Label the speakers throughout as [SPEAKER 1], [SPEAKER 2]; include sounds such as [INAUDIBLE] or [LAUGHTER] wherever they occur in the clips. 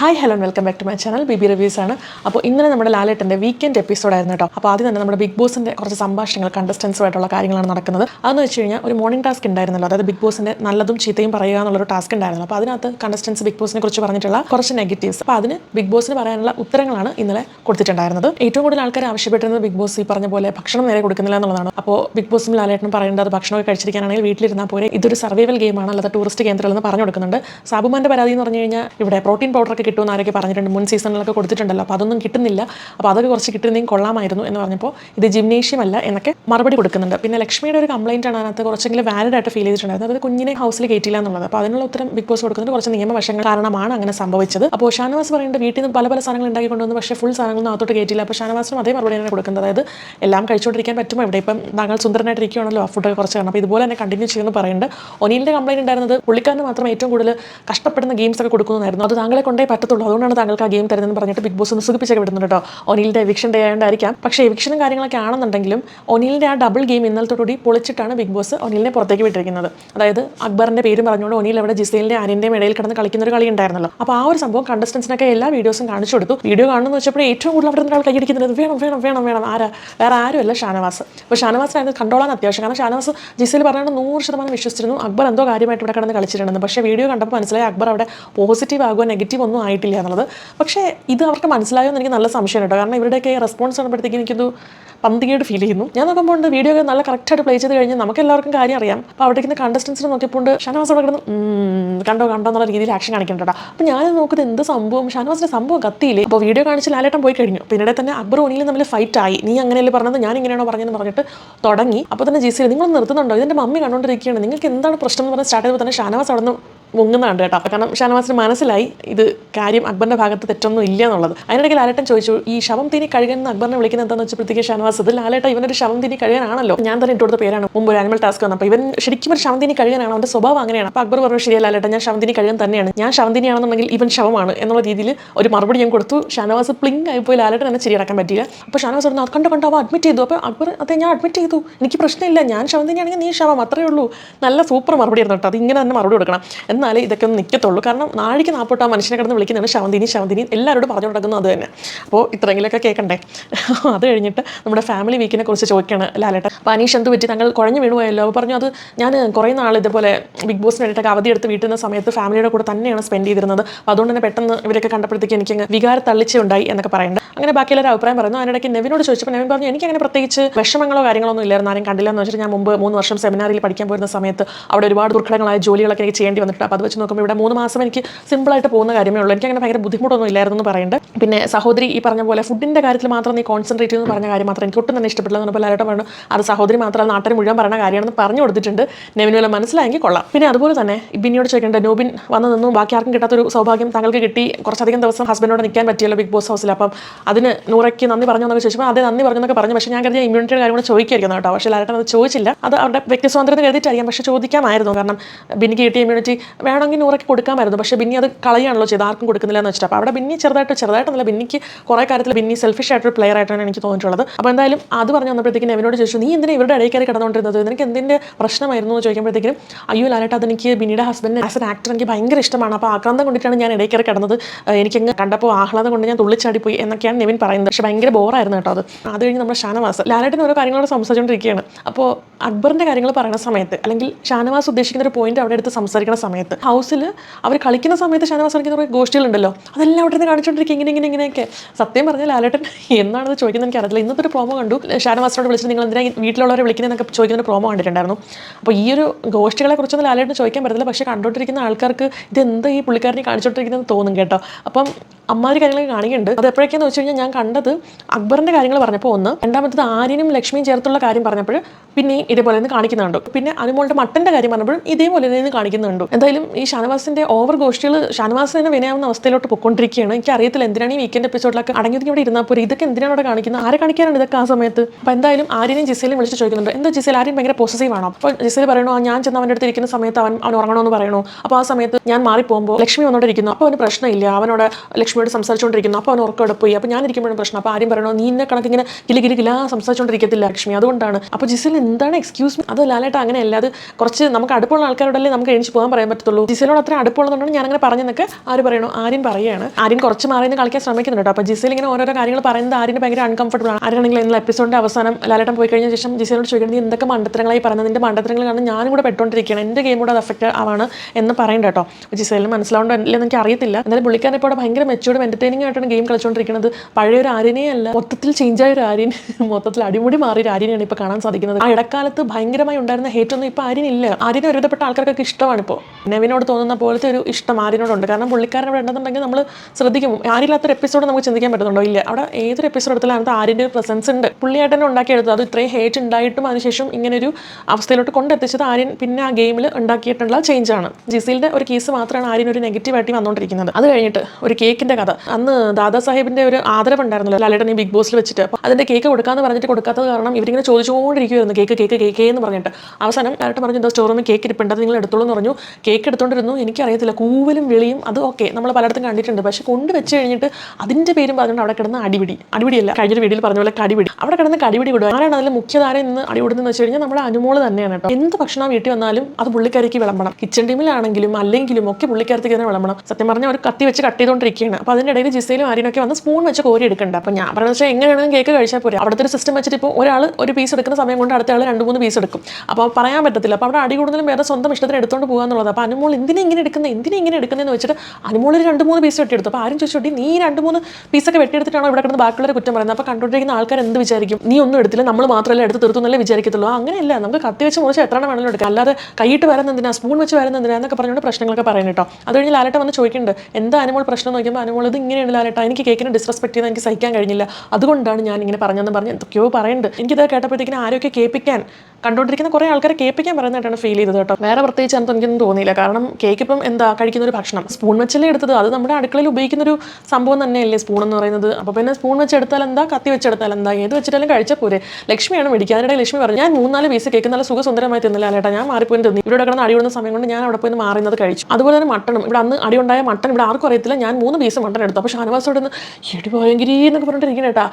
[SPEAKER 1] Hi hello welcome back to my channel B B reviews ആണ്. അപ്പോൾ ഇന്നലെ നമ്മുടെ ലാലേട്ടന്റെ വീക്കെൻഡ് എപ്പിസോഡ് ആയിരുന്നു കേട്ടോ. അപ്പോൾ ആദ്യം തന്നെ നമ്മുടെ ബിഗ് ബോസിന്റെ കുറച്ച് സംഭാഷണങ്ങൾ കണ്ടസ്റ്റൻസുമായിട്ടുള്ള കാര്യങ്ങളാണ് നടക്കുന്നത്. അതെന്ന് വെച്ച് കഴിഞ്ഞാൽ ഒരു മോർണിംഗ് ടാസ്ക് ഉണ്ടായിരുന്നല്ലോ. അതായത് ബിഗ് ബോസിന്റെ നല്ലതും ചീത്തയും പറയുക എന്നുള്ളൊരു ടാസ്ക് ഉണ്ടായിരുന്നു. അപ്പോൾ അതിനകത്ത് കണ്ടസ്റ്റൻസ് ബിഗ് ബോസിനെ കുറിച്ച് പറഞ്ഞിട്ടുള്ള കുറച്ച് നെഗറ്റീവ്സ് അപ്പോൾ അതിന് ബിഗ് ബോസിന് പറയാനുള്ള ഉത്തരങ്ങളാണ് ഇന്നലെ കൊടുത്തിട്ടുണ്ടായിരുന്നത്. ഏറ്റവും കൂടുതൽ ആൾക്കാർ ആവശ്യപ്പെട്ടിരുന്നത് ബിഗ് ബോസ് ഈ പറഞ്ഞ പോലെ ഭക്ഷണം നേരെ കൊടുക്കുന്നില്ല എന്നുള്ളതാണ്. അപ്പോൾ ബിഗ് ബോസും ലാലേട്ടനും പറയേണ്ടത് ഭക്ഷണമൊക്കെ കഴിച്ചിരിക്കാനാണെങ്കിൽ വീട്ടിലിരുന്നാൽ പോരെ. ഇതൊരു സർവൈവൽ ഗെയിമാണ് അല്ലാതെ ടൂറിസ്റ്റ് കേന്ദ്രമെന്ന് പറഞ്ഞു കൊടുക്കുന്നുണ്ട്. സാബുമാന്റെ പരാതി എന്ന് പറഞ്ഞു കഴിഞ്ഞാൽ ഇവിടെ പ്രോട്ടീൻ പൗഡറൊക്കെ കിട്ടുമെന്ന് ആരൊക്കെ പറഞ്ഞിട്ടുണ്ട്. മുൻ സീസണിലൊക്കെ കൊടുത്തിട്ടുണ്ടല്ലോ. അപ്പോൾ അതൊന്നും കിട്ടുന്നില്ല. അപ്പോൾ അതൊക്കെ കുറച്ച് കിട്ടുന്നെങ്കിൽ കൊള്ളാമായിരുന്നു എന്ന് പറഞ്ഞപ്പോൾ ഇത് ജിംനേഷ്യം അല്ല എന്നൊക്കെ മറുപടി കൊടുക്കുന്നുണ്ട്. പിന്നെ ലക്ഷ്മിയുടെ ഒരു കംപ്ലയിന്റ് ആണ് അതിനകത്ത് കുറച്ചെങ്കിലും വാലിഡ് ആയിട്ട് ഫീൽ ചെയ്തിട്ടുണ്ടായിരുന്നു. അത് കുഞ്ഞിനെ ഹൗസിൽ കയറ്റില്ല എന്നുള്ളത്. അപ്പോൾ അതിനുള്ള ഉത്തരം ബിഗ് ബോസ് കൊടുക്കുന്നത് കുറച്ച് നിയമവശങ്ങൾ കാരണമാണ് അങ്ങനെ സംഭവിച്ചത്. അപ്പോൾ ഷാനവാസ് പറയുന്നത് വീട്ടിൽ നിന്ന് പല പല സാധനങ്ങൾ ഉണ്ടാക്കി കൊണ്ടുവന്നു. പക്ഷേ ഫുൾ സാധനങ്ങളൊന്നും അകത്തോട്ട് കയറ്റില്ല അപ്പോൾ ഷാനവാസിനും അതേ മറുപടി തന്നെ കൊടുക്കുന്നത്. അതായത് എല്ലാം കഴിച്ചുകൊണ്ടിരിക്കാൻ പറ്റുമോ ഇവിടെ? ഇപ്പം താങ്കൾ സുന്ദരനായിട്ട് ഇരിക്കുകയാണല്ലോ ആ ഫുഡൊക്കെ കുറച്ച് കാരണം. അപ്പോൾ ഇതുപോലെ തന്നെ കണ്ടിന്യൂ ചെയ്യുമെന്ന് പറയുന്നുണ്ട്. ഒനിയിലിന്റെ കംപ്ലൈന്റ് ഉണ്ടായിരുന്നത് പുള്ളിക്കാരന് മാത്രം ഏറ്റവും കൂടുതൽ കഷ്ടപ്പെടുന്ന ഗെയിംസ് ഒക്കെ കൊടുക്കുന്നതായിരുന്നു അത് താങ്കളെ കൊണ്ടേ പറ്റത്തുള്ളൂ. അതുകൊണ്ടാണ് താങ്കൾക്ക് ആ ഗെയിം തരുന്നതെന്ന് പറഞ്ഞിട്ട് ബിഗ് ബോസ് ഒന്ന് സുഖിപ്പിച്ചൊക്കെ വിടുന്നുണ്ട് കേട്ടോ. ഒനിലിന്റെ എവിക്ഷൻ ഡേ ആയതുകൊണ്ടായിരിക്കാം പക്ഷേ എവിക്ഷനും കാര്യങ്ങളൊക്കെ ആണെന്നുണ്ടെങ്കിലും ഒനിലിന്റെ ആ ഡബിൾ ഗെയിം ഇന്നലത്തോടുകൂടി പൊളിച്ചിട്ടാണ് ബിഗ് ബോസ് ഒനിലിനെ പുറത്തേക്ക് വിട്ടിരിക്കുന്നത്. അതായത് അക്ബറിന്റെ പേരും പറഞ്ഞുകൊണ്ട് ഒനിൽ അവിടെ ജിസേലിന്റെ ആര്യന്റെയും ഇടയിൽ കിടന്ന് കളിക്കുന്ന ഒരു കളി ഉണ്ടായിരുന്നല്ലോ. അപ്പോൾ ആ ഒരു സംഭവം കണ്ടസ്റ്റൻസിനൊക്കെ എല്ലാ വീഡിയോസും കാണിച്ചു കൊടുത്തു. വീഡിയോ കാണുമെന്ന് വെച്ചപ്പോൾ ഏറ്റവും കൂടുതൽ അവിടെ ആൾ കൈയടിക്കുന്നത് വേണം വേണം വേണം വേണം. ആരാ? വേറെ ആരുമല്ല ഷാനവാസ്. അപ്പോൾ ഷാനവാസിനായത് കണ്ടോളാൻ അത്യാവശ്യം. കാരണം ഷാനവാസ് ജിസേൽ പറയുന്നത് നൂറ് ശതമാനം വിശ്വസിച്ചിരുന്നു. അക്ബർ എന്തോ കാര്യമായിട്ട് ഇവിടെ കിടന്ന് കളിച്ചിട്ടുണ്ടെന്ന്. പക്ഷേ വീഡിയോ കണ്ടപ്പോൾ മനസ്സിലായി അക്ബർ അവിടെ പോസിറ്റീവ് ആകുക നെഗറ്റീവ് ഒന്നും ആയിട്ടില്ല എന്നുള്ളത്. പക്ഷേ ഇത് അവർക്ക് മനസ്സിലായോ എന്ന് എനിക്ക് നല്ല സംശയം കേട്ടോ. കാരണം ഇവരുടെയൊക്കെ റെസ്പോൺസ് കാണുമ്പോഴത്തേക്ക് എനിക്കൊരു പന്തികേട് ഫീൽ ചെയ്യുന്നു. ഞാൻ നോക്കുമ്പോൾ വീഡിയോ ഒക്കെ നല്ല കറക്റ്റായിട്ട് പ്ലേ ചെയ്ത് കഴിഞ്ഞാൽ നമുക്ക് എല്ലാവർക്കും കാര്യം അറിയാം. അപ്പോൾ അവിടെ ഇരിക്കുന്ന കണ്ടസ്റ്റൻസിന് നോക്കിയപ്പോൾ ഷാനവാസ് അവിടെ കിടന്ന് കണ്ടോ കണ്ടോ എന്നുള്ള രീതിയിൽ ആക്ഷൻ കാണിക്കുന്നുണ്ടോ അപ്പോൾ ഞാൻ നോക്കുന്നത് എന്ത് സംഭവം? ഷാനവാസിന്റെ സംഭവം കത്തിയില്ലേ? അപ്പോൾ വീഡിയോ കാണിച്ച് ലാലേട്ടൻ പോയി കഴിഞ്ഞു. പിന്നീട് തന്നെ ഒനിയിലും തമ്മിൽ ഫൈറ്റ് ആയി. നീ അങ്ങനെയല്ലേ പറഞ്ഞത്? ഞാൻ ഇങ്ങനെയാണോ പറഞ്ഞതെന്ന് പറഞ്ഞിട്ട് തുടങ്ങി. അപ്പോൾ തന്നെ ജിസിയിൽ നിങ്ങൾ നിർത്തുന്നുണ്ടോ? ഇതിന്റെ മമ്മി കണ്ടുകൊണ്ടിരിക്കുകയാണ് നിങ്ങൾക്ക് എന്താണ് പ്രശ്നം? എന്ന് പറഞ്ഞ് സ്റ്റാർട്ട് ചെയ്തപ്പോൾ തന്നെ ഷാനവാസ് അവിടെ നിന്ന് മുങ്ങുന്നുണ്ട് കേട്ടോ. കാരണം ഷാനവാസിന് മനസ്സിലായി ഇത് കാര്യം അക്ബറിന്റെ ഭാഗത്ത് തെറ്റൊന്നും ഇല്ല എന്നുള്ളത്. അതിനിടയ്ക്ക് ലാലേട്ടൻ ചോദിച്ചു ഈ ശവം തിരി കഴുകാൻ എന്ന് അക്ബറിനെ വിളിക്കുന്നത് എന്താണെന്ന് വെച്ചപ്പോഴത്തേക്ക് ഷാനവാസ് ഇത് ലാലേട്ട ഇവനൊരു ശവം തിരി കഴുകാനാണല്ലോ. ഞാൻ തന്നെ ഇട്ട് കൊടുത്ത പേരാണ് മുമ്പ് ഒരു ആനിമൽ ടാസ്ക് വന്നപ്പോൾ ഇവൻ ശരിക്കും ഒരു ശവം തീനി കഴുകാനാണ്? അവന്റെ സ്വഭാവം അങ്ങനെയാണ്. അപ്പോൾ അക്ബർ പറഞ്ഞു ശരിയല്ല ലാലേട്ട ഞാൻ ശവം തീനി കഴുകാൻ തന്നെയാണ്. ഞാൻ ശവം തീനിയാണെന്നുണ്ടെങ്കിൽ ഇവൻ ശവമാണ്. എന്നുള്ള രീതിയിൽ ഒരു മറുപടി ഞാൻ കൊടുത്തു. ഷാനവാസ് പ്ലിങ് ആയിപ്പോയി ലാലേട്ടൻ എന്നെ ശരിയാക്കാൻ പറ്റിയില്ല. അപ്പോൾ ഷാനവാസ് പറഞ്ഞു അത് കണ്ടോ കണ്ടോ അവ അഡ്മിറ്റ് ചെയ്തു. അപ്പോൾ അക്ബർ അതെ ഞാൻ അഡ്മിറ്റ് ചെയ്തു. എനിക്ക് പ്രശ്നമില്ല. ഞാൻ ശവം തീനിയാണെങ്കിൽ നീ ശവം അത്രേ ഉള്ളൂ. നല്ല സൂപ്പർ മറുപടി ആയിരുന്നു കേട്ടോ. അത് ഇങ്ങനെ തന്നെ മറുപടി കൊടുക്കണം. എന്നാലേ ഇതൊക്കെ ഒന്ന് നിൽക്കത്തുള്ളൂ കാരണം നാഴിക്ക് നാപ്പോട്ട് ആ മനുഷ്യനെ കിടന്ന് വിളിക്കുന്നതാണ് ശവന്തിനി ശവന്തിനി എല്ലാവരോടും പറഞ്ഞു നടക്കുന്നത് അത് തന്നെ. അപ്പോൾ ഇത്രയെങ്കിലൊക്കെ കേൾക്കണ്ടേ [LAUGHS] അത് കഴിഞ്ഞിട്ട് നമ്മുടെ ഫാമിലി വീക്കിനെ കുറിച്ച് ചോദിക്കുകയാണ് ലാലേട്ടൻ. അപ്പോൾ അനീഷ് എന്ത് പറ്റി? തങ്ങൾ കുഴഞ്ഞു വീണുപോയല്ലോ. അപ്പോൾ പറഞ്ഞു അത് ഞാൻ കുറേ നാൾ ഇതുപോലെ ബിഗ് ബോസിന് വേണ്ടിയിട്ടൊക്കെ അവധി എടുത്ത് വീട്ടിൽ നിന്ന് സമയത്ത് ഫാമിലിയുടെ കൂടെ തന്നെയാണ് സ്പെൻഡ് ചെയ്തിരുന്നത്. അപ്പോൾ അതുകൊണ്ട് തന്നെ പെട്ടെന്ന് ഇവരൊക്കെ കണ്ടപ്പോഴത്തേക്ക് എനിക്ക് വികാര തള്ളിച്ചുണ്ടായി എന്നൊക്കെ പറയുന്നുണ്ട്. അങ്ങനെ ബാക്കി എല്ലാവരും അഭിപ്രായം പറയുന്നു. അതിനിടയ്ക്ക് നെവിനോട് ചോദിച്ചപ്പോൾ നെവിൻ പറഞ്ഞു എനിക്ക് അങ്ങനെ പ്രത്യേകിച്ച് വിഷമങ്ങളോ കാര്യങ്ങളോ ഒന്നും ഇല്ലായിരുന്നു ആരും കണ്ടില്ലെന്ന് വെച്ചിട്ട് ഞാൻ മുമ്പ് മൂന്ന് വർഷം സെമിനാറിൽ പഠിക്കാൻ പോയിരുന്ന സമയത്ത് അവിടെ ഒരുപാട് ദുർഘടങ്ങളായ ജോലികളൊക്കെ എനിക്ക് ചെയ്യേണ്ടി വന്നിട്ടുണ്ട്. അപ്പോൾ അത് വെച്ച് നോക്കുമ്പോൾ ഇവിടെ മൂന്ന് മാസം എനിക്ക് സിമ്പിളായിട്ട് പോകുന്ന കാര്യമേ ഉള്ളൂ. എനിക്ക് അങ്ങനെ ഭയങ്കര ബുദ്ധിമുട്ടൊന്നും ഇല്ലായിരുന്നു എന്ന് പറയുന്നുണ്ട് പിന്നെ സഹോദരി ഈ പറഞ്ഞ പോലെ ഫുഡിന്റെ കാര്യത്തിൽ മാത്രം നീ കോൺസെൻട്രേറ്റ് എന്ന് പറഞ്ഞ കാര്യം മാത്രം എനിക്ക് ഒട്ടും തന്നെ ഇഷ്ടപ്പെട്ടില്ല എന്ന് ലാലേട്ടൻ പറഞ്ഞു. അത് സഹോദരി മാത്രമല്ല നാട്ടിൽ മുഴുവൻ പറഞ്ഞ കാര്യമാണെന്ന് പറഞ്ഞു കൊടുത്തിട്ടുണ്ട്. നെവിനുവല മനസ്സിലായെങ്കിൽ കൊള്ളാം. പിന്നെ അതുപോലെ തന്നെ ബിന്നിയോട് ചോദിക്കേണ്ട നോബിൻ വന്നു നിന്നു ബാക്കി ആർക്കും കിട്ടാത്തൊരു സൗഭാഗ്യം താങ്കൾക്ക് കിട്ടി. കുറച്ചധികം ദിവസം ഹസ്ബൻഡോട് നിൽക്കാൻ പറ്റിയല്ലോ ബിഗ് ബോസ് ഹൗസിൽ. അപ്പം അതിന് നൂറയ്ക്ക് നന്ദി പറഞ്ഞു എന്നൊക്കെ ചോദിച്ചപ്പോൾ അതേ നന്ദി പറഞ്ഞു എന്നൊക്കെ പറഞ്ഞു. പക്ഷേ ഞാൻ കരുതിയ ഇമ്മ്യൂണിറ്റിയുടെ കാര്യം കൂടെ ചോദിക്കായിരിക്കുന്നു കേട്ടോ. പക്ഷേ ലാലേട്ടൻ അത് ചോദിച്ചില്ല. അത് അവരുടെ വ്യക്തി സ്വാതന്ത്ര്യം കരുതിയിട്ടായിരിക്കാം പക്ഷേ ചോദിക്കാമായിരുന്നു. കാരണം ബിന്നിക്ക് കിട്ടിയ ഇമ്മ്യൂണിറ്റി വേണമെങ്കിൽ നൂറൊക്കെ കൊടുക്കാമായിരുന്നു. പക്ഷേ ബിന്നി അത് കളയാണല്ലോ ചെയ്ത് ആർക്കും കൊടുക്കുന്നില്ല എന്ന് വെച്ചിട്ട്. അപ്പോൾ അവിടെ ബിന്നി ചെറുതായിട്ട് ചെറുതായിട്ടല്ല ബിന്നിക്ക് കുറേ കാര്യത്തിൽ ബിന്നി സെൽഫിഷ് ആയിട്ടൊരു പ്ലെയർ ആയിട്ടാണ് എനിക്ക് തോന്നിയിട്ടുള്ളത്. അപ്പോൾ എന്തായാലും അത് പറഞ്ഞു വന്നപ്പോഴത്തേക്കും നെവിനോട് ചോദിച്ചു നീ എന്തിനാ ഇവരുടെ ഇടയിൽ കടന്നുകൊണ്ടിരുന്നത് കിടന്നുകൊണ്ടിരുന്നത്? നിനക്ക് എന്തിന്റെ പ്രശ്നമായിരുന്നു? എന്ന് ചോദിക്കുമ്പോഴത്തേക്കും അയ്യോ ലാനായിട്ട് അത് എനിക്ക് ബിന്നിയുടെ ഹസ്ബൻഡ് ആസ് എൻ ആക്ടർ എനിക്ക് ഭയങ്കര ഇഷ്ടമാണ്. അപ്പോൾ ആക്രാന്തം കൊണ്ടിട്ടാണ് ഞാൻ ഇടയിൽ കയറി കിടന്നത്. ഏഹ് എനിക്കങ്ങ് കണ്ടപ്പോൾ ആഹ്ലാദം കൊണ്ട് ഞാൻ തുള്ളിച്ചാടിപ്പോയി എന്നൊക്കെയാണ് നെവിൻ പറയുന്നത്. പക്ഷേ ഭയങ്കര ബോറായിരുന്നു കേട്ടോ അത്. അത് കഴിഞ്ഞ് നമ്മുടെ ഷാനവാസ് ലാലേട്ടൻ ഓരോ കാര്യങ്ങളോട് സംസാരിച്ചുകൊണ്ടിരിക്കുകയാണ്. അപ്പോൾ അക്ബറിന്റെ കാര്യങ്ങൾ പറയുന്ന സമയത്ത് അല്ലെങ്കിൽ ഷാനവാസ് ഉദ്ദേശിക്കുന്ന ഒരു പോയിന്റ് അവിടെ എടുത്ത് സംസാരിക്കുന്ന സമയത്ത് ഹൗസിൽ അവർ കളിക്കുന്ന സമയത്ത് ഷാനവാസ് കളിക്കുന്ന കുറേ ഗോഷ്ഠികളുണ്ടല്ലോ അതെല്ലാം അവിടെ നിന്ന് കാണിച്ചുകൊണ്ടിരിക്കുക ഇങ്ങനെ ഇങ്ങനെ ഇങ്ങനെയൊക്കെ സത്യം പറഞ്ഞാൽ ലാലേട്ടൻ എന്നാണത് ചോദിക്കുന്നത് എനിക്ക് അറിയില്ല ഇന്നത്തെ ഒരു പ്രോമോ കണ്ടു. ഷാനവാസിനോട് വിളിച്ചിട്ട് നിങ്ങൾ എന്തിനാ വീട്ടിലുള്ളവരെ വിളിക്കുന്നതെന്നൊക്കെ ചോദിക്കുന്ന ഒരു പ്രോമോ കണ്ടിട്ടുണ്ടായിരുന്നു. അപ്പോൾ ഈ ഒരു ഗോഷ്ഠികളെ കുറിച്ചൊന്നും ലാലേട്ടന് ചോദിക്കാൻ പറ്റത്തില്ല. പക്ഷേ കണ്ടുകൊണ്ടിരിക്കുന്ന ആൾക്കാർക്ക് ഇത് എന്താ ഈ പുള്ളിക്കാരനെ കാണിച്ചുകൊണ്ടിരിക്കുന്നത് തോന്നും കേട്ടോ. അപ്പം അമ്മാതിരി കാര്യങ്ങളൊക്കെ കാണിക്കുന്നുണ്ട്. അത് എപ്പോഴൊക്കെയാന്ന് വെച്ച് കഴിഞ്ഞാൽ ഞാൻ കണ്ടത് അക്ബറിന്റെ കാര്യങ്ങൾ പറഞ്ഞപ്പോൾ ഒന്ന്. രണ്ടാമത്തത് ആര്യനും ലക്ഷ്മിയും ചേർത്തുള്ള കാര്യം പറഞ്ഞപ്പോൾ പിന്നെയും ഇതേപോലെ നിന്ന് കാണിക്കുന്നുണ്ട്. പിന്നെ അനുമോളുടെ മട്ടന്റെ കാര്യം പറഞ്ഞപ്പോഴും ഇതേപോലെ നിന്ന് കാണിക്കുന്നുണ്ട്. എന്തായാലും ഈ ഷാനവാസിന്റെ ഓവർ ഗോഷ്ടികൾ ഷാനവാസ് തന്നെ വിനയാവുന്ന അവസ്ഥയിലോട്ട് പൊയ്ക്കൊണ്ടിരിക്കുകയാണ്. എനിക്ക് അറിയത്തില്ല എന്തിനാണ് ഈ വീക്കെൻഡ് എപ്പിസോഡിലൊക്കെ അടങ്ങി ഇവിടെ ഇരുന്നാൽ പോലും ഇതൊക്കെ എന്തിനാണ് അവിടെ കാണിക്കുന്നത്? ആരെ കാണിക്കാനാണ് ഇതൊക്കെ ആ സമയത്ത്? അപ്പോൾ എന്തായാലും ആര്യനെയും ജിസയിലും വിളിച്ച് ചോദിക്കുന്നുണ്ട്. എന്താ ജിസയിൽ ആരും ഭയങ്കര പോസസീവ് ആണോ? അപ്പോൾ ജിസയിൽ പറയണോ ഞാൻ ചെന്ന് അവന്റെ അടുത്ത് ഇരിക്കുന്ന സമയത്ത് അവൻ അവൻ ഉറങ്ങണമെന്ന് പറയണോ. അപ്പോൾ ആ സമയത്ത് ഞാൻ മാറിപ്പോകുമ്പോൾ ലക്ഷ്മി വന്നോണ്ടിരിക്കുന്നു. അപ്പോൾ അവന് പ്രശ്നമില്ല. അവനോട് ലക്ഷ്മിയോട് സംസാരിച്ചുകൊണ്ടിരിക്കുന്നു അപ്പോൾ അവൻ ഉറക്കം പോയി. അപ്പോൾ ഞാൻ ഇരിക്കുമ്പോഴും പ്രശ്നം. അപ്പോൾ ആരും പറയണോ നീ എന്നെ കണക്ക് ഇങ്ങനെ ഗിലി ഗിലി ഗില സംസാരിച്ചുകൊണ്ടിരിക്കത്തില്ല ലക്ഷ്മി. അതുകൊണ്ടാണ്. അപ്പോൾ ജിസൽ എന്താണ്? എക്സ്ക്യൂസ് മീ അത് ലാലേട്ട അങ്ങനെയല്ല. അത് കുറച്ച് നമുക്ക് അടുപ്പുള്ള ആൾക്കാരോടല്ലേ നമുക്ക് എഴുതി പോകാൻ പറയാൻ പറ്റത്തുള്ളൂ. ജിസലോട് അത്ര അടുപ്പമുള്ളതുകൊണ്ടാണ് ഞാൻ അങ്ങനെ പറഞ്ഞെന്നൊക്കെ ആര് പറയണോ? ആര്യൻ പറയുകയാണ് ആര്യൻ കുറച്ച് മാറി നിന്ന് കളിക്കാൻ ശ്രമിക്കുന്നുണ്ട് കേട്ടോ. അപ്പോൾ ജിസേൽ ഇങ്ങനെ ഓരോരോ കാര്യങ്ങൾ പറയുന്നത് ആര്യന് ഭയങ്കര അൺകംഫർട്ടബിൾ ആണ്. ആരാണെങ്കിൽ ഇന്നലെ എപ്പിസോഡിന്റെ അവസാനം ലാലേട്ടൻ പോയി കഴിഞ്ഞ ശേഷം ജിസലോട് ചോദിക്കുന്നത് നീ എന്തൊക്കെ മണ്ടത്തരങ്ങളായി പറയുന്നത്? നിന്റെ മണ്ടത്തരങ്ങൾ കാരണം ഞാനും കൂടെ പെട്ടുകൊണ്ടിരിക്കുകയാണ് എന്റെ ഗെയിം കൂടെ അത് അഫക്റ്റ് ആവാണ് എന്ന് പറയണ്ട കേട്ടോ. ജിസേലിന് മനസ്സിലാവുണ്ടോ ഇല്ലെന്ന് എനിക്ക് അറിയത്തില്ല. എന്നാലും പുള്ളിക്കാരൻ ഇപ്പോൾ ഭയങ്കര മെച്ചൂർഡും എന്റർടൈനിങ് ആയിട്ടാണ് ഗെയിം കളിച്ചുകൊണ്ടിരിക്കുന്നത് പഴയ ഒരു അല്ല മൊത്തത്തിൽ ചേഞ്ച് ആയ ഒരു ആര്യൻ. [LAUGHS] മൊത്തത്തിൽ അടിമുടി മാറിയ ഒരു ആര്യനെയാണ് ഇപ്പോൾ കാണാൻ സാധിക്കുന്നത്. ആ ഇടക്കാലത്ത് ഭയങ്കരമായി ഉണ്ടായിരുന്ന ഹേറ്റൊന്നും ഇപ്പോൾ ആര്യനില്ല. ആര്യനെ ഒരുവിധപ്പെട്ട ആൾക്കാർക്കൊക്കെ ഇഷ്ടമാണ് ഇപ്പോൾ നെവിനോട് തോന്നുന്ന പോലത്തെ ഒരു ഇഷ്ടം ആര്യനോടുണ്ട്. കാരണം പുള്ളിക്കാരൻ അവിടെ ഉണ്ടെന്നുണ്ടെങ്കിൽ നമ്മൾ ശ്രദ്ധിക്കും. ആരില്ലാത്തൊരു എപ്പിസോഡ് നമുക്ക് ചിന്തിക്കാൻ പറ്റുന്നുണ്ടോ? ഇല്ല. അവിടെ ഏതൊരു എപ്പിസോഡ് എടുത്താലും ആര്യന്റെ ഒരു പ്രസൻസ് ഉണ്ട്. പുള്ളിയായിട്ട് തന്നെ ഉണ്ടാക്കിയെടുത്തത്. അത് ഇത്രയും ഹേറ്റ് ഉണ്ടായിട്ടും അതിനുശേഷം ഇങ്ങനെ ഒരു അവസ്ഥയിലോട്ട് കൊണ്ടെത്തിച്ചത് ആര്യൻ പിന്നെ ആ ഗെയിമിൽ ഉണ്ടാക്കിയിട്ടുള്ള ചേഞ്ച് ആണ്. ജിസിലിന്റെ ഒരു കേസ് മാത്രമാണ് ആര്യൻ ഒരു നെഗറ്റീവായിട്ട് വന്നുകൊണ്ടിരിക്കുന്നത് അത് കഴിഞ്ഞിട്ട് ഒരു കേക്കിന്റെ കഥ. അന്ന് ദാദാ സാഹിബിന്റെ ഒരു ആദരവുണ്ടായിരുന്നല്ലോ ലാലേട്ടൻ ഈ ബിഗ് ബോസിൽ വെച്ചിട്ട്. അപ്പോൾ അതിന്റെ കേക്ക് കൊടുക്കാന്ന് പറഞ്ഞിട്ട് കൊടുക്കാത്തത് കാരണം ഇവരിങ്ങനെ ചോദിച്ചുകൊണ്ടിരിക്കുമായിരുന്നു കേക്ക് കേക്ക് കേക്ക് എന്ന് പറഞ്ഞിട്ട്. അവസാനം ലാലേട്ടൻ പറഞ്ഞു എന്താ സ്റ്റോറിൽ നിന്ന് കേക്ക് ഇരിപ്പുണ്ട്. അത് നിങ്ങൾ എടുത്തോളൂ എന്ന് പറഞ്ഞു. കേക്ക് എടുത്തോണ്ടിരുന്നു. എനിക്കറിയത്തില്ല കൂവലും വിളിയും അത് ഓക്കെ നമ്മൾ പലയിടത്തും കണ്ടിട്ടുണ്ട്. പക്ഷെ കൊണ്ട് വെച്ച് കഴിഞ്ഞിട്ട് അതിന്റെ പേരും പറഞ്ഞുകൊണ്ട് അവിടെ കിടന്ന് അടിപിടി. അടിപിടിയല്ല കഴിഞ്ഞൊരു വീഡിയോയിൽ പറഞ്ഞ പോലെ കടിപിടി. അവിടെ കിടന്ന് കടിപിടി വിടുക. ആരാണ് അതിൽ മുഖ്യധാര നിന്ന് അടിപിടുന്നത് വെച്ച് കഴിഞ്ഞാൽ നമ്മുടെ അനുമോൾ തന്നെയാണ് കേട്ടോ. എന്ത് ഭക്ഷണം വീട്ടിൽ വന്നാലും അത് പുള്ളിക്കാരിക്ക് വിളമ്പണം. കിച്ചൺ ടീമിലാണെങ്കിലും അല്ലെങ്കിലും ഒക്കെ പുള്ളിക്കാരത്തേക്ക് തന്നെ വിളമ്പണം. സത്യം പറഞ്ഞാൽ ഒരു കത്തി വെച്ച് കട്ട് ചെയ്തുകൊണ്ടിരിക്കുകയാണ് അപ്പോൾ അതിന്റെ ഇടയിൽ ജിസയിലും ആര്യനൊക്കെ വന്ന് സ്പൂൺ വെച്ച് കോരി എടുക്കേണ്ട. അപ്പോൾ ഞാൻ പറഞ്ഞത് വെച്ചാൽ എങ്ങനെയാണെങ്കിലും കേക്ക് കഴിച്ചാൽ പോരെ. അവിടുത്തെ ഒരു സിസ്റ്റം വെച്ചിട്ട് ഇപ്പോൾ ഒരാൾ ഒരു പീസ് എടുക്കുന്ന സമയം കൊണ്ട് അടുത്ത ആൾ രണ്ട് മൂന്ന് പീസ് എടുക്കും. അപ്പോൾ പറയാൻ പറ്റത്തില്ല. അപ്പോൾ അവിടെ അടി കൂടുതലും വേറെ സ്വന്തം ഇഷ്ടത്തിന് എടുത്തുകൊണ്ട് പോകുക എന്നുള്ളത് അപ്പോൾ അനുമോൾ എന്തിനാ ഇങ്ങനെ എടുക്കുന്നത് എന്തിനാ ഇങ്ങനെ എടുക്കുന്നതെന്ന് വെച്ചിട്ട് അനുമോളിൽ രണ്ട് മൂന്ന് പീസ് വെട്ടിയെടുത്തു. അപ്പോൾ ആരും ചോദിച്ചോട്ടി നീ രണ്ട് മൂന്ന് പീസൊക്കെ വെട്ടിയെടുത്തിട്ടാണോ ഇവിടെ കിടന്ന് ബാക്കിയുള്ളവരെ കുറ്റം പറയുന്നത്? അപ്പോൾ കണ്ടുകൊണ്ടിരിക്കുന്ന ആൾക്കാർ എന്ത് വിചാരിക്കും? നീ ഒന്നും എടുത്തില്ല നമ്മൾ മാത്രമല്ല എടുത്ത് തീർത്തുന്നല്ലേ വിചാരിക്കത്തുള്ളൂ. അങ്ങനെയല്ല. നമുക്ക് കത്തി വെച്ച് മുറിച്ച് എത്ര വേണമെങ്കിലും എടുക്കാം. അല്ലാതെ കൈയിട്ട് വരുന്ന എന്തിനാ സ്പൂൺ വെച്ച് വരുന്ന എന്തിനാ എന്നൊക്കെ പറഞ്ഞുകൊണ്ട് പ്രശ്നങ്ങളൊക്കെ പറയുന്നത് കേട്ടോ. അത് കഴിഞ്ഞ് ലാലേട്ട വന്ന് ചോദിക്കുന്നുണ്ട് എന്താ അനുമോൾ പ്രശ്നം? നോക്കിയപ്പോൾ അനുമോൾ ഇത് ഇങ്ങനെയാണ് ലാലേട്ട എനിക്ക് കേക്കിനെ ഡിസ്റെസ്പെക്ട് ചെയ്യുന്നത് എനിക്ക് സഹിക്കാൻ കഴിഞ്ഞില്ല. അതുകൊണ്ടാണ് ഞാൻ ഇങ്ങനെ പറഞ്ഞതെന്ന് പറഞ്ഞ് എന്തൊക്കെയോ പറയുന്നുണ്ട്. എനിക്കിത് കേട്ടപ്പോഴത്തേക്കിനും ആരൊക്കെ കേൾപ്പിക്കാൻ കണ്ടുകൊണ്ടിരിക്കുന്ന കുറേ ആൾക്കാരെ കേൾപ്പിക്കാൻ പറയുന്നതായിട്ടാണ് ഫീൽ ചെയ്തത് കേട്ടോ. വേറെ പ്രത്യേകിച്ച് അനത്ത് എനിക്കൊന്നും തോന്നിയില്ല. കാരണം കേക്ക് ഇപ്പം എന്താ കഴിക്കുന്ന ഒരു ഭക്ഷണം? സ്പൂൺ വെച്ചല്ലേ എടുത്തത്. അത് നമ്മുടെ അടുക്കളയിൽ ഉപയോഗിക്കുന്ന ഒരു സംഭവം തന്നെയല്ലേ സ്പൂൺ എന്ന് പറയുന്നത്. അപ്പോൾ പിന്നെ സ്പൂൺ വെച്ചെടുത്താൽ എന്താ? കത്തി വെച്ചെടുത്താൽ എന്താ? ഏത് വെച്ചിട്ടാലും കഴിച്ച പോരെ. ലക്ഷ്മിയാണ് മേടിക്കുക. അതിനിടെ ലക്ഷ്മി പറഞ്ഞു ഞാൻ മൂന്നാൽ പീസ് കേക്ക് നല്ല സുഖസുന്ദരമായി തിന്നില്ല അല്ലേട്ടാ ഞാൻ മാറിപ്പോയി തിന്നി. ഇവിടെ കിടന്ന് അടി വിടുന്ന സമയം കൊണ്ട് ഞാൻ അവിടെ പോയി മാറുന്നത് കഴിച്ചു. അതുപോലെ തന്നെ മട്ടണും. ഇവിടെ അന്ന് അടി ഉണ്ടായ മട്ടൺ ഇവിടെ ആർക്കും അറിയത്തില്ല. ഞാൻ മൂന്ന് പീസ് മട്ടൺ എടുത്തു. അപ്പോൾ ഷാനവാസോട് എടി ഭയങ്കര എന്നൊക്കെ പറഞ്ഞിട്ടിരിക്കണേട്ടാ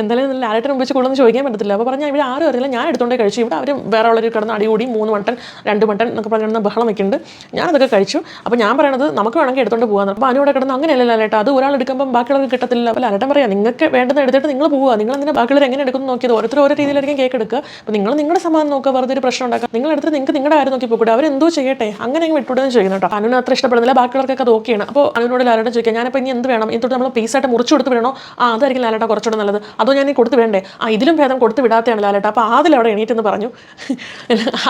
[SPEAKER 1] എന്തായാലും ലാലേട്ടൻ ഉപയോഗിച്ച് കൂടുതൽ ചോദിക്കാൻ പറ്റത്തില്ല. അപ്പോൾ പറഞ്ഞാൽ ഇവിടെ ആരും അറിയില്ല ഞാൻ എടുത്തോണ്ടേ കഴിച്ചു. ഇവിടെ അവർ വേറെ ഉള്ളവർ കിടന്ന് അടികൂടി മൂന്ന് മട്ടൻ രണ്ട് മട്ടൻ എന്നൊക്കെ പറഞ്ഞിരുന്ന ബഹളം വെക്കുന്നുണ്ട്. ഞാനതൊക്കെ കഴിച്ചു. അപ്പോൾ ഞാൻ പറയണത് നമുക്ക് വേണമെങ്കിൽ എടുത്തോണ്ട് പോകാൻ അപ്പോൾ അനുവിടെ കിടന്ന് അങ്ങനെയല്ല ലാലേട്ടാ അത് ഒരാൾ എടുക്കുമ്പോൾ ബാക്കിയുള്ളവർക്ക് കിട്ടത്തില്ല അപ്പോൾ ലാലേട്ടൻ പറയാം നിങ്ങൾക്ക് വേണ്ടത് എടുത്തിട്ട് നിങ്ങൾ പോവുക നിങ്ങൾ എന്തിനാ ബാക്കിയുള്ളവർ എങ്ങനെ എടുക്കുന്നു നോക്കിയത്? ഓരോരുത്തർ ഓരോ രീതിയിലായിരിക്കും കേക്ക് എടുക്കുക. അപ്പോൾ നിങ്ങൾ നിങ്ങളുടെ സമാധാനം നോക്കുക. വെറുതെ ഒരു പ്രശ്നം ഉണ്ടാക്കുക. നിങ്ങൾ എടുത്തിട്ട് നിങ്ങൾക്ക് നിങ്ങളുടെ കാര്യം നോക്കി പോകൂടെ. അവരെന്തോ ചെയ്യട്ടെ. അങ്ങനെ അങ്ങ് വിട്ടുവിടുകയും ചെയ്യുന്നു കേട്ടോ. അനുവിന് അത്ര ഇഷ്ടപ്പെടുന്നില്ല. ബാക്കിയുള്ളവർക്കൊക്കെ അത് ഓക്കെയാണ് അപ്പോൾ അനുവിനോട് ലാലേട്ടൻ ചോദിക്കുക ഞാനിപ്പോൾ ഇനി എന്ത് വേണം? എന്നിട്ട് നമ്മൾ പീസായിട്ട് മുറിച്ച് കൊടുത്ത് വിടണോ? ആ അതായിരിക്കും ലാലേട്ട കുറച്ചുകൂടെ നല്ലത്. അതോ ഞാൻ കൊടുത്ത് വേണ്ടേ ആ ഇതിലും ഭേദം കൊടുത്ത് വിടാത്തതാണ് ലാലേട്ട. അപ്പോൾ അതിലവിടെ അവിടെ എണീറ്റെന്ന് പറഞ്ഞു.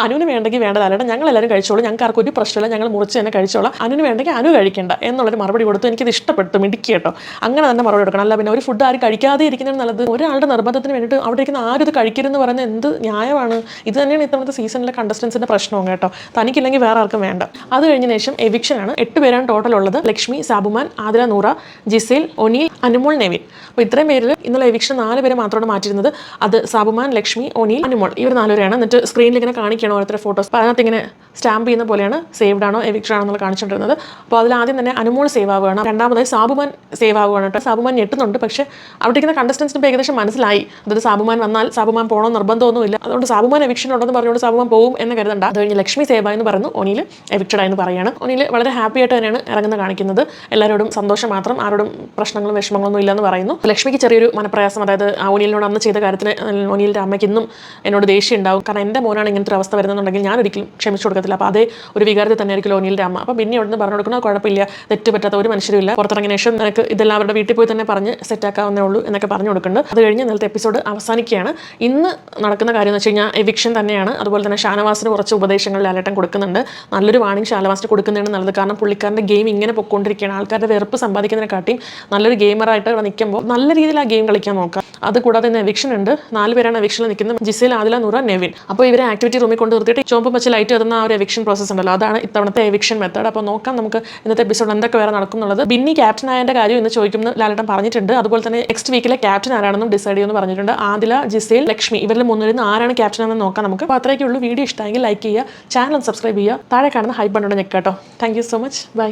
[SPEAKER 1] അനുവിന് വേണ്ടെങ്കിൽ വേണ്ട ലാലേട്ട ഞങ്ങൾ എല്ലാവരും കഴിച്ചോളൂ. ഞങ്ങൾക്ക് ആർക്കും ഒരു പ്രശ്നമില്ല. ഞങ്ങൾ മുറിച്ച് തന്നെ കഴിച്ചോളാം. അനുവിന് വേണ്ടെങ്കിൽ അനു കഴിക്കേണ്ട എന്നുള്ളൊരു മറുപടി കൊടുത്തു. എനിക്കിത് ഇഷ്ടപ്പെട്ടു. മിടുക്കി കേട്ടോ. അങ്ങനെ തന്നെ മറുപടി കൊടുക്കണം. അല്ല പിന്നെ ഒരു ഫുഡ് ആരും കഴിക്കാതെ ഇരിക്കുന്നത് നല്ലത്. ഒരാളുടെ നിർബന്ധത്തിന് വേണ്ടിയിട്ട് അവിടെ ഇരിക്കുന്ന ആരും ഇത് കഴിക്കരുതെന്ന് പറയുന്നത് എന്ത് ന്യായമാണ്? ഇത് തന്നെയാണ് ഇത്തവണത്തെ സീസണിലെ കണ്ടസ്റ്റൻസിന്റെ പ്രശ്നവും കേട്ടോ. തനിക്കില്ലെങ്കിൽ വേറെ ആർക്കും വേണ്ട. അത് കഴിഞ്ഞ ശേഷം എവിക്ഷനാണ് എട്ട് പേരാണ് ടോട്ടൽ ഉള്ളത്. ലക്ഷ്മി സാബുമാൻ ആതിര നൂറ ജിസേൽ ഒനീൽ അനുമോൾ നെവിൻ. അപ്പോൾ ഇത്രയും പേരിൽ ഇന്നലെ എവിക്ഷൻ നാല് പേരെ മാത്രമാണ് മാറ്റിയിരുന്നത്. അത് സാബുമാൻ ലക്ഷ്മി ഒനീൽ അനുമോൾ. ഇവർ നാലുപേരാണ് എന്നിട്ട് സ്ക്രീനിൽ ഇങ്ങനെ കാണിക്കണം ഓരോരുത്തരുടെ ഫോട്ടോസ് അപ്പോൾ അതിനകത്ത് ഇങ്ങനെ സ്റ്റാമ്പ് ചെയ്യുന്ന പോലെയാണ് സേവ്ഡ് ആണോ എവിക്ഷൻ ആണോ എന്നുള്ള കാണിച്ചുകൊണ്ടിരുന്നത്. അപ്പോൾ അതിൽ ആദ്യം തന്നെ അനുമോൾ സേവ് ആവുകയാണ്. രണ്ടാമതായി സാബുമാൻ സേവ് ആവുകയാണ് കേട്ടോ. സാബുമാൻ ഞെട്ടുന്നുണ്ട് പക്ഷേ അവിടെ ഇരിക്കുന്ന കണ്ടസ്റ്റൻസിന് ഏകദേശം മനസ്സിലായി. അതായത് സാബുമാൻ വന്നാൽ സാബുമാൻ പോകണമെന്ന് നിർബന്ധമൊന്നുമില്ല. അതുകൊണ്ട് സാബുമാൻ എവിക്ഷൻ ഉണ്ടെന്ന് പറഞ്ഞുകൊണ്ട് സാബുമാൻ പോകും എന്ന് കരുതണ്ട. അത് കഴിഞ്ഞ് ലക്ഷ്മി സേവ എന്ന് പറയുന്നു. ഒനിയിൽ എവിക്റ്റഡ് ആയെന്ന് പറയുകയാണ്. ഒനിയിൽ വളരെ ഹാപ്പി ആയിട്ട് തന്നെയാണ് ഇറങ്ങുന്നത് കാണിക്കുന്നത്. എല്ലാവരോടും സന്തോഷം മാത്രം ആരോടും പ്രശ്നങ്ങളും വിഷമങ്ങളൊന്നും ഇല്ലെന്ന് പറയുന്നു. ലക്ഷ്മിക്ക് ചെറിയൊരു മനപ്രയാസം അതായത് ആ ഒനിയിലിനോട് അന്ന് ചെയ്ത കാര്യത്തിന് ഒനിയിലിന്റെ അമ്മയ്ക്ക് ഇന്നും എന്നോട് ദേഷ്യം ഉണ്ടാവും കാരണം എന്റെ മോനാണ് ഇങ്ങനത്തെ ഒരു അവസ്ഥ വരുന്നുണ്ടെങ്കിൽ ഞാൻ ഒരിക്കലും ക്ഷമിച്ചു കൊടുക്കത്തില്ല. അപ്പോൾ അതേ ഒരു വികാരത്തിൽ തന്നെ ആയിരിക്കും ഒനിലിന്റെ അമ്മ. അപ്പോൾ പിന്നെ അവിടുന്ന് പറഞ്ഞു കൊടുക്കണോ കുഴപ്പമില്ല തെറ്റ് പറ്റാത്ത ഒരു മനുഷ്യരും ഇല്ല. പുറത്തിറങ്ങിയ ശേഷം നിനക്ക് ഇതെല്ലാം അവരുടെ വീട്ടിൽ പോയി തന്നെ പറഞ്ഞ് സെറ്റാക്കാവുന്നേ ഉള്ളൂ എന്നൊക്കെ പറഞ്ഞു കൊടുക്കുന്നുണ്ട്. അത് കഴിഞ്ഞ് ഇന്നലത്തെ എപ്പിസോഡ് അവസാനിക്കുകയാണ്. ഇന്ന് നടക്കുന്ന കാര്യം എന്ന് വെച്ച് കഴിഞ്ഞാൽ എവിക്ഷൻ തന്നെയാണ്. അതുപോലെ തന്നെ ഷാനവാസിന് കുറച്ച് ഉപദേശങ്ങൾ ലാലേട്ടൻ കൊടുക്കുന്നുണ്ട്. നല്ലൊരു വാണിംഗ് ഷാനവാസിന് കൊടുക്കുന്നതാണ് നല്ലത്. കാരണം പുള്ളിക്കാരന്റെ ഗെയിം ഇങ്ങനെ പൊയ്ക്കൊണ്ടിരിക്കുകയാണ്. ആൾക്കാരുടെ വെറുപ്പ് സമ്പാദിക്കുന്നതിനെക്കാട്ടിയും നല്ലൊരു ഗെയിമറായിട്ട് നിൽക്കുമ്പോൾ നല്ല രീതിയിൽ ആ ഗെയിം കളിക്കാൻ നോക്കാം. അത് കൂടാതെ തന്നെ എവിക്ഷൻ ഉണ്ട്. നാല് പേരാണ് എവിക്ഷനിൽ നിൽക്കുന്നത്. ജിസേൽ ആദില നൂറ നെവിൻ. അപ്പോൾ ഇവരെ ആക്ടിവിറ്റി റൂമിൽ കൊണ്ട് നിർത്തിയിട്ട് ചോമ്പ് വെച്ച് ലൈറ്റ് എത്തുന്ന ആ ഒരു എവിക്ഷൻ പ്രോസസ് ഉണ്ടല്ലോ. അതാണ് ഇത്തവണത്തെ എവിക്ഷൻ മെത്തേഡ് അപ്പോൾ നോക്കാം നമുക്ക് ഇന്നത്തെ എപ്പിസോഡ് എന്തൊക്കെ വേറെ നടക്കുന്നുള്ളത്. ബിന്നി ക്യാപ്റ്റൻ ആയതിന്റെ കാര്യം ഇന്ന് ചോദിക്കുമെന്ന് ലാലേട്ടൻ പറഞ്ഞിട്ടുണ്ട്. അതുപോലെ തന്നെ നെക്സ്റ്റ് വീക്കിലെ ക്യാപ്റ്റൻ ആരാണെന്നും ഡിസൈഡ് ചെയ്യുമെന്ന് പറഞ്ഞിട്ടുണ്ട്. ആദില ജിസേൽ ലക്ഷ്മി ഇവരിൽ മുന്നിൽ നിന്ന് ആരാണ് ക്യാപ്റ്റൻ എന്ന് നോക്കാം നമുക്ക്. അപ്പോൾ അത്രയൊക്കെ ഉള്ളൂ. വീഡിയോ ഇഷ്ടമെങ്കിൽ ലൈക്ക് ചെയ്യുക. ചാനൽ സബ്സ്ക്രൈബ് ചെയ്യുക. താഴെ കാണുന്ന ഹൈ ബണ്ണോടെ ഞെക്കാട്ടോ thank you so much bye